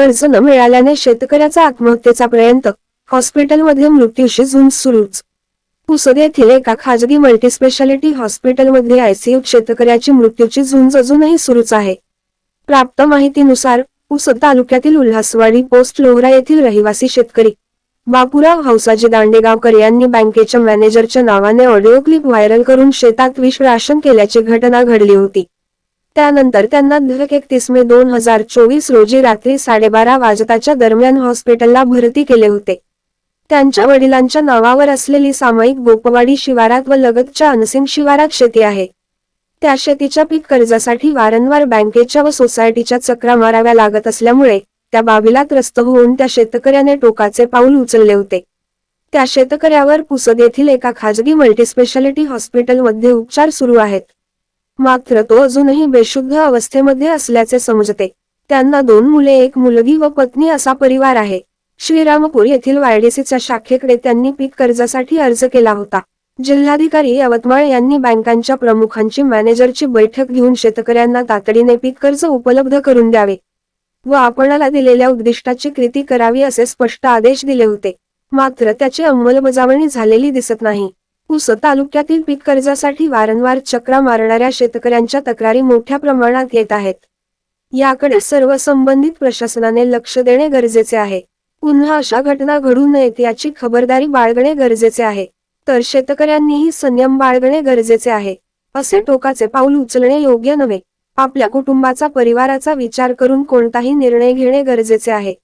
कर्ज न मिळाल्याने शेतकऱ्याचा आत्महत्येचा पर्यंत हॉस्पिटलमध्ये मृत्यूशी झुंज सुरूच. पुसद येथील एका खाजगी मल्टीस्पेशालिटी हॉस्पिटलमध्ये आयसीयू शेतकऱ्याची मृत्यूची झुंज अजूनही सुरूच आहे. प्राप्त माहितीनुसार पुसद तालुक्यातील उल्हासवाडी पोस्ट लोहरा येथील रहिवासी शेतकरी बापूराव हौसाजी दांडेगावकर यांनी बँकेच्या मॅनेजरच्या नावाने ऑडिओ क्लिप व्हायरल करून शेतात विष राशन केल्याची घटना घडली होती. त्यानंतर त्यांना दिनांक एकतीस मे दोन हजार चोवीस रोजी रात्री साडेबारा वाजताच्या दरम्यान हॉस्पिटलला भरती केले होते. त्यांच्या वडिलांच्या नावावर असलेली सामायिक गोपवाडी शिवारात व लगतच्या अनसिंग शिवारात शेती आहे. त्या शेतीच्या पीक कर्जासाठी वारंवार बँकेच्या व सोसायटीच्या चक्रा माराव्या लागत असल्यामुळे त्या बाबीला त्रस्त होऊन त्या शेतकऱ्याने टोकाचे पाऊल उचलले होते. त्या शेतकऱ्यावर पुसद येथील एका खाजगी मल्टीस्पेशालिटी हॉस्पिटलमध्ये उपचार सुरू आहेत. मात्र तो अजूनही बेशुद्ध अवस्थेमध्ये असल्याचे समजते. त्यांना दोन मुले एक मुलगी व पत्नी असा परिवार आहे. श्रीरामपूर येथील वायडीसीच्या शाखेकडे त्यांनी पीक कर्जासाठी अर्ज केला होता. जिल्हाधिकारी यवतमाळ यांनी बँकांच्या प्रमुखांची मॅनेजरची बैठक घेऊन शेतकऱ्यांना तातडीने पीक कर्ज उपलब्ध करून द्यावे व आपणाला दिलेल्या उद्दिष्टाची कृती करावी असे स्पष्ट आदेश दिले होते. मात्र त्याची अंमलबजावणी झालेली दिसत नाही. पुस तालुक्यातील पीक कर्जासाठी वारंवार चक्रा मारणाऱ्या शेतकऱ्यांच्या तक्रारी मोठ्या प्रमाणात येत आहेत. याकडे सर्व संबंधित प्रशासनाने लक्ष देणे गरजेचे आहे. पुन्हा अशा घटना घडू नयेत याची खबरदारी बाळगणे गरजेचे आहे. तर शेतकऱ्यांनीही संयम बाळगणे गरजेचे आहे. असे टोकाचे पाऊल उचलणे योग्य नव्हे. आपल्या कुटुंबाचा परिवाराचा विचार करून कोणताही निर्णय घेणे गरजेचे आहे.